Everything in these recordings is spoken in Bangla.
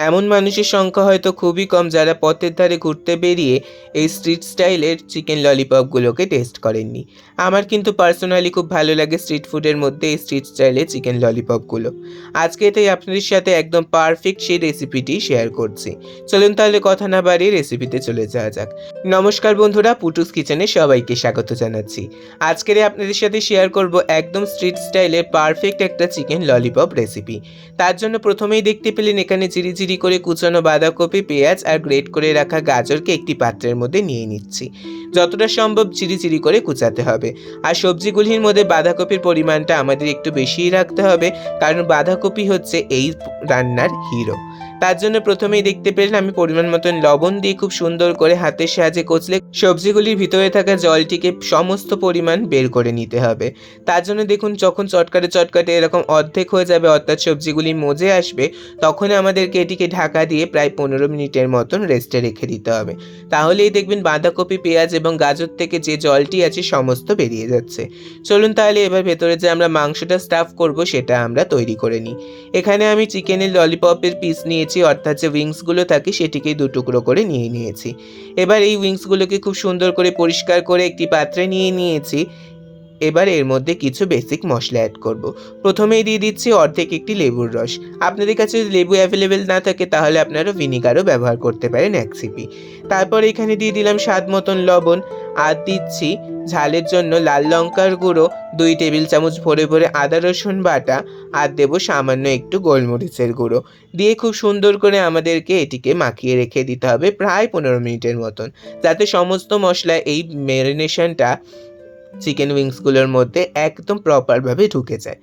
এমন মানুষের সংখ্যা হয়তো খুবই কম যারা পথের ধারে ঘুরতে বেরিয়ে এই স্ট্রিট স্টাইলের চিকেন ললিপপগুলোকে টেস্ট করেননি। আমার কিন্তু পার্সোনালি খুব ভালো লাগে স্ট্রিট ফুডের মধ্যে এই স্ট্রিট স্টাইলের চিকেন ললিপপগুলো আজকে তাই আপনাদের সাথে একদম পারফেক্ট সেই রেসিপিটি শেয়ার করছি। চলুন তাহলে কথা না বাড়িয়ে রেসিপিতে চলে যাওয়া যাক। নমস্কার বন্ধুরা, পুটুস কিচেনে সবাইকে স্বাগত জানাচ্ছি। আজকের আপনাদের সাথে শেয়ার করব একদম স্ট্রিট স্টাইলের পারফেক্ট একটা চিকেন ললিপপ রেসিপি তার জন্য প্রথমেই দেখতে পেলেন এখানে জিরি জিরি করে কুচানো বাঁধাকপি, পেঁয়াজ আর গ্রেট করে রাখা গাজরকে একটি পাত্রের মধ্যে নিয়ে নিচ্ছি। যতটা সম্ভব চিরি করে কুচাতে হবে। আর সবজিগুলির মধ্যে বাঁধাকপির পরিমাণটা আমাদের একটু বেশিই রাখতে হবে, কারণ বাঁধাকপি হচ্ছে এই রান্নার হিরো। তার জন্য প্রথমেই দেখতে পেলেন আমি পরিমাণ মতন লবণ দিয়ে খুব সুন্দর করে হাতের সাহায্যে কচলে সবজিগুলির ভিতরে থাকা জলটিকে সমস্ত পরিমাণ বের করে নিতে হবে। তার জন্য দেখুন, যখন চটকাটে চটকাটে এরকম অর্ধেক হয়ে যাবে, অর্থাৎ সবজিগুলি মজে আসবে তখন আমাদেরকে এটিকে ঢাকা দিয়ে প্রায় পনেরো মিনিটের মতন রেস্টে রেখে দিতে হবে। তাহলেই দেখবেন বাঁধাকপি, পেঁয়াজ এবং গাজর থেকে যে জলটি আছে সমস্ত বেরিয়ে যাচ্ছে। চলুন তাহলে এবার ভেতরে যে আমরা মাংসটা স্টাফ করব সেটা আমরা তৈরি করে নিই। এখানে আমি চিকেনের ললিপপের পিস নিয়েছি, অর্থাৎ যে উইংসগুলো থাকে সেটিকে দু টুকরো করে নিয়ে নিয়েছি। এবার এই উইংসগুলোকে খুব সুন্দর করে পরিষ্কার করে একটি পাত্রে নিয়ে নিয়েছি। এবার এর মধ্যে কিছু বেসিক মশলা অ্যাড করব। প্রথমেই দিয়ে দিচ্ছি অর্ধেক একটি লেবুর রস। আপনাদের কাছে যদি লেবু অ্যাভেলেবেল না থাকে, তাহলে আপনারা ভিনিগারও ব্যবহার করতে পারেন এক সিপি তারপর এখানে দিয়ে দিলাম স্বাদ মতন লবণ। আর দিচ্ছি ঝালের জন্য লাল লঙ্কার গুঁড়ো, দুই টেবিল চামচ ভরে ভরে আদা, রসুন বাটা। আর দেবো সামান্য একটু গোলমরিচের গুঁড়ো। দিয়ে খুব সুন্দর করে আমাদেরকে এটিকে মাখিয়ে রেখে দিতে হবে প্রায় পনেরো মিনিটের মতন। যাতে সমস্ত মশলা এই ম্যারিনেশনটা চিকেন উইংসগুলোর মধ্যে একদম প্রপারভাবে ঢুকে যায়।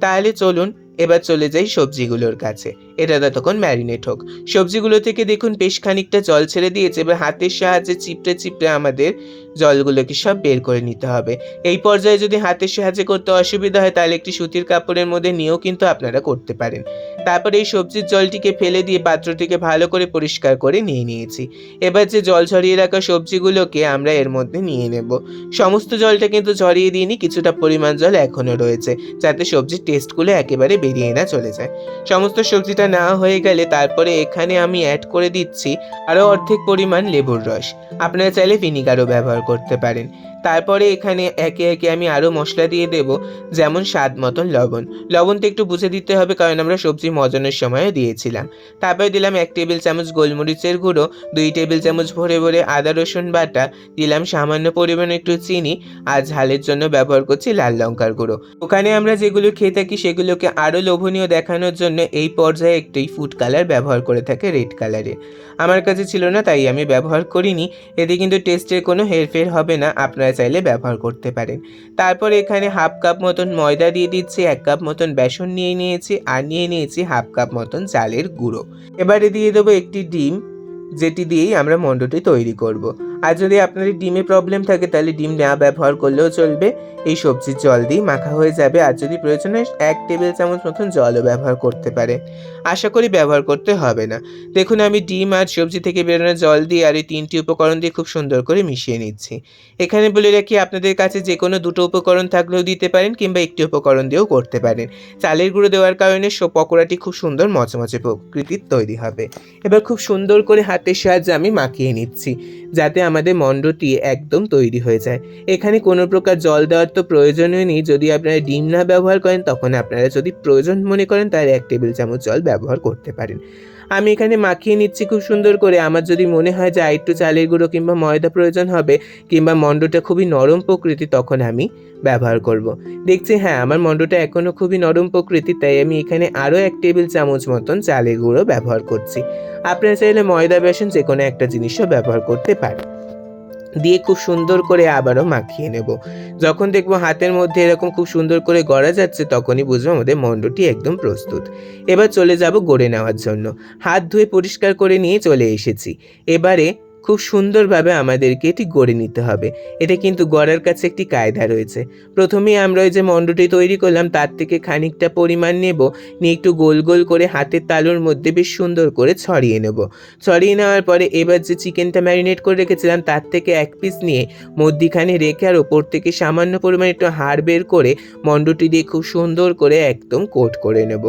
তাহলে চলুন এবার চলে যাই সবজিগুলোর কাছে। এটা ততক্ষণ ম্যারিনেট হোক। সবজিগুলো থেকে দেখুন বেশ খানিকটা জল ছেড়ে দিয়েছে, এবার হাতের সাহায্যে চিপড়ে চিপড়ে আমাদের জলগুলোকে সব বের করে নিতে হবে। এই পর্যায়ে যদি হাতের সাহায্যে করতে অসুবিধা হয়, তাহলে একটি সুতির কাপড়ের মধ্যে নিয়েও কিন্তু আপনারা করতে পারেন। তারপরে এই সবজির জলটিকে ফেলে দিয়ে পাত্রটিকে ভালো করে পরিষ্কার করে নিয়ে নিয়েছি। এবার যে জল ঝরিয়ে রাখা সবজিগুলোকে আমরা এর মধ্যে নিয়ে নেব। সমস্ত জলটা কিন্তু ঝরিয়ে দিইনি, কিছুটা পরিমাণ জল এখনও রয়েছে, যাতে সবজির টেস্টগুলো একেবারে বেরিয়ে না চলে যায়। সমস্ত সবজিটা নেওয়া হয়ে গেলে তারপরে এখানে আমি অ্যাড করে দিচ্ছি আরও অর্ধেক পরিমাণ লেবুর রস। আপনারা চাইলে ভিনিগারও ব্যবহার করতে পারেন। তারপরে এখানে একে একে আমি আরও মশলা দিয়ে দেব, যেমন স্বাদ মতন লবণ। লবণটা একটু বুঝে দিতে হবে, কারণ আমরা সবজি মজানোর সময়ও দিয়েছিলাম। তারপরে দিলাম এক টেবিল চামচ গোলমরিচের গুঁড়ো, দুই টেবিল চামচ ভরে ভরে আদা, রসুন বাটা, দিলাম সামান্য পরিমাণে একটু চিনি আর ঝালের জন্য ব্যবহার করছি লাল লঙ্কার গুঁড়ো। ওখানে আমরা যেগুলো খেয়ে থাকি সেগুলোকে আরও লোভনীয় দেখানোর জন্য এই পর্যায়ে একটি ফুড কালার ব্যবহার করে থাকে রেড কালারের আমার কাছে ছিল না, তাই আমি ব্যবহার করিনি। এতে কিন্তু টেস্টের কোনো হেরফের হবে না, আপনারা চাইলে ব্যবহার করতে পারেন তারপর এখানে হাফ কাপ মতন ময়দা দিয়ে দিচ্ছি, এক কাপ মতন বেসন নিয়ে নিয়েছি, আর নিয়ে নিয়েছি হাফ কাপ মতন চালের গুঁড়ো এবারে দিয়ে দেবো একটি ডিম, যেটি দিয়েই আমরা মণ্ডটি তৈরি করব। আর যদি আপনাদের ডিমে প্রবলেম থাকে, তাহলে ডিম না ব্যবহার করলেও চলবে। এই সবজির জল দিয়ে মাখা হয়ে যাবে। আর যদি প্রয়োজন হয়, এক টেবিল চামচ মতন জলও ব্যবহার করতে পারে। আশা করি ব্যবহার করতে হবে না। দেখুন, আমি ডিম আর সবজি থেকে বেরোনো জল দিয়ে আর এই তিনটি উপকরণ দিয়ে খুব সুন্দর করে মিশিয়ে নিচ্ছি। এখানে বলে রাখি, আপনাদের কাছে যে কোনো দুটো উপকরণ থাকলেও দিতে পারেন কিংবা একটি উপকরণ দিয়েও করতে পারেন। চালের গুঁড়ো দেওয়ার কারণে পকোড়াটি খুব সুন্দর মচমচে প্রকৃতির তৈরি হবে। এবার খুব সুন্দর করে হাতের সাহায্যে আমি মাখিয়ে নিচ্ছি। যাতে আমাদের মণ্ডটি একদম তৈরি হয়ে যায়। এখানে কোনো প্রকার জল দেওয়ার তো প্রয়োজনই নেই। যদি আপনারা ডিম না ব্যবহার করেন, তখন আপনারা যদি প্রয়োজন মনে করেন, তাহলে এক টেবিল চামচ জল ব্যবহার করতে পারেন। আমি এখানে মাখিয়ে নিচ্ছি খুব সুন্দর করে। আমার যদি মনে হয় যে একটু চালের গুঁড়ো কিংবা ময়দা প্রয়োজন হবে কিংবা মণ্ডটা খুবই নরম প্রকৃতি, তখন আমি ব্যবহার করব। দেখছি হ্যাঁ আমার মণ্ডটা এখনও খুবই নরম প্রকৃতি, তাই আমি এখানে আরও এক টেবিল চামচ মতন চালের গুঁড়ো ব্যবহার করছি। আপনারা চাইলে ময়দা, বেসন যে কোনো একটা জিনিসও ব্যবহার করতে পারেন। দিয়ে খুব সুন্দর করে আবারও মাখিয়ে নেব। যখন দেখব হাতের মধ্যে এরকম খুব সুন্দর করে গড়া যাচ্ছে, তখনই বুঝব আমাদের মণ্ডটি একদম প্রস্তুত। এবার চলে যাব গড়ে নেওয়ার জন্য। হাত ধুয়ে পরিষ্কার করে নিয়ে চলে এসেছি। এবারে খুব সুন্দরভাবে আমাদেরকে এটি গড়ে নিতে হবে। এটা কিন্তু গড়ার কাছে একটি কায়দা রয়েছে। প্রথমেই আমরা ওই যে মণ্ডটি তৈরি করলাম, তার থেকে খানিকটা পরিমাণ নেব, নিয়ে একটু গোল গোল করে হাতের তালুর মধ্যে বেশ সুন্দর করে ছড়িয়ে নেব। ছড়িয়ে নেওয়ার পরে এবার যে চিকেনটা ম্যারিনেট করে রেখেছিলাম, তার থেকে এক পিস নিয়ে মধ্যিখানে রেখে আর ওপর থেকে সামান্য পরিমাণে একটু হাড় বের করে মণ্ডটি দিয়ে খুব সুন্দর করে একদম কোট করে নেব।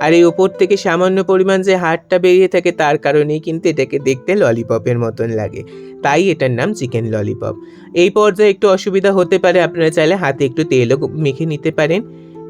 আর এই ওপর থেকে সামান্য পরিমাণ যে হাড়টা বেরিয়ে থাকে তার কারণেই কিন্তু এটাকে দেখতে ললিপপের মতন লাগে। তাই এটার নাম চিকেন ললিপপ। এই পর্যায়ে একটু অসুবিধা হতে পারে, আপনারা চাইলে হাতে একটু তেলও মেখে নিতে পারেন।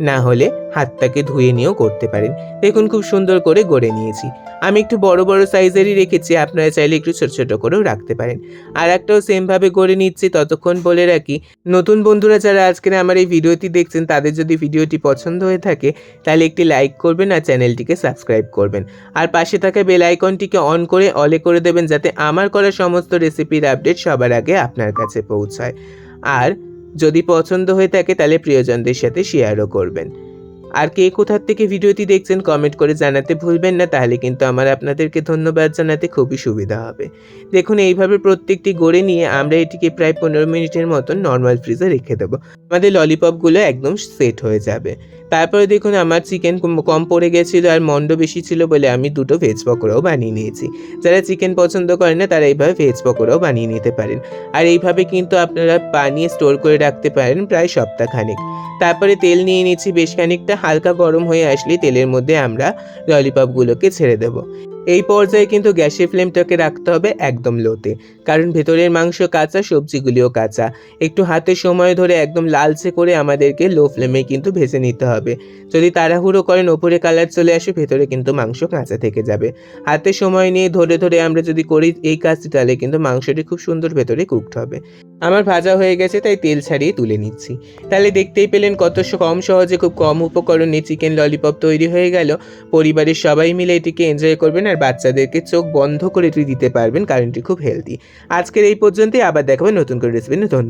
না হলে হাতটাকে ধুয়ে নিয়েও করতে পারেন। দেখুন খুব সুন্দর করে গড়ে নিয়েছি। আমি একটু বড় বড় সাইজেরই রেখেছি, আপনারা চাইলে একটু ছোট ছোট করেও রাখতে পারেন। আর একটাও সেমভাবে গড়ে নিচ্ছি, ততক্ষণ বলে রাখি, নতুন বন্ধুরা যারা আজকের আমার এই ভিডিওটি দেখছেন, তাদের যদি ভিডিওটি পছন্দ হয়ে থাকে, তাহলে একটি লাইক করবেন আর চ্যানেলটিকে সাবস্ক্রাইব করবেন। আর পাশে থাকা বেল আইকনটিকে অন করে, অলে করে দেবেন, যাতে আমার করা সমস্ত রেসিপির আপডেট সবার আগে আপনার কাছে পৌঁছায়। আর যদি পছন্দ হয়ে থাকে তাহলে প্রিয়জনদের সাথে শেয়ারও করবেন। আর কে কোথার থেকে ভিডিওটি দেখছেন কমেন্ট করে জানাতে ভুলবেন না, তাহলে কিন্তু আমার আপনাদেরকে ধন্যবাদ জানাতে খুবই সুবিধা হবে। দেখুন, এইভাবে প্রত্যেকটি গড়ে নিয়ে আমরা এটিকে প্রায় পনেরো মিনিটের মতন নর্মাল ফ্রিজে রেখে দেবো। আমাদের ললিপপগুলো একদম সেট হয়ে যাবে। তারপরে দেখুন আমার চিকেন কম পড়ে গেছিল আর মন্ড বেশি ছিল বলে আমি দুটো ভেজ পকোড়াও বানিয়ে নিয়েছি। যারা চিকেন পছন্দ করে না, তারা এইভাবে ভেজ পকোড়াও বানিয়ে নিতে পারেন। আর এইভাবে কিন্তু আপনারা বানিয়ে স্টোর করে রাখতে পারেন প্রায় সপ্তাহখানেক। তারপরে তেল নিয়ে নিচ্ছি, বেশ খানিকটা হালকা গরম হয়ে আসলে তেলের মধ্যে আমরা ললিপপগুলোকে ছেড়ে দেব। এই পর্যায়ে কিন্তু গ্যাসের ফ্লেমটাকে রাখতে হবে একদম লোতে। কারণ ভেতরের মাংস কাঁচা, সবজিগুলিও কাঁচা। একটু হাতে সময় ধরে একদম লালচে করে আমাদেরকে লো ফ্লেমে কিন্তু ভেজে নিতে হবে। যদি তাড়াহুড়ো করেন, ওপরে কালার চলে আসে, ভেতরে কিন্তু মাংস কাঁচা থেকে যাবে। হাতে সময় নিয়ে ধরে ধরে আমরা যদি করি এই কাজটি, তাহলে কিন্তু মাংসটি খুব সুন্দর ভেতরে কুকড হবে। আমার ভাজা হয়ে গেছে, তাই তেল ছাড়িয়ে তুলে নিচ্ছি। তাহলে দেখতেই পেলেন কত কম সহজে খুব কম উপকরণে চিকেন ললিপপ তৈরি হয়ে গেল। পরিবারের সবাই মিলে এটিকে এনজয় করবেন আর বাচ্চাদেরকে চোখ বন্ধ করে তুই দিতে পারবেন কারণ এটি খুব হেলদি আজকের এই পর্যন্তই, আবার দেখাবেন নতুন করে রেসিপি ধন্যবাদ